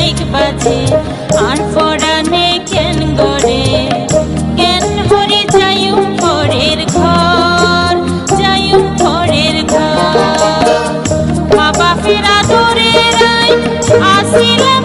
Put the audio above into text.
Mic বাজে, আর পরানে কেন গড়ে? কেন ভরে যাইও পরের ঘর, যাইও পরের ঘর? বাবা ফেরা ধরে রাই আসিলাম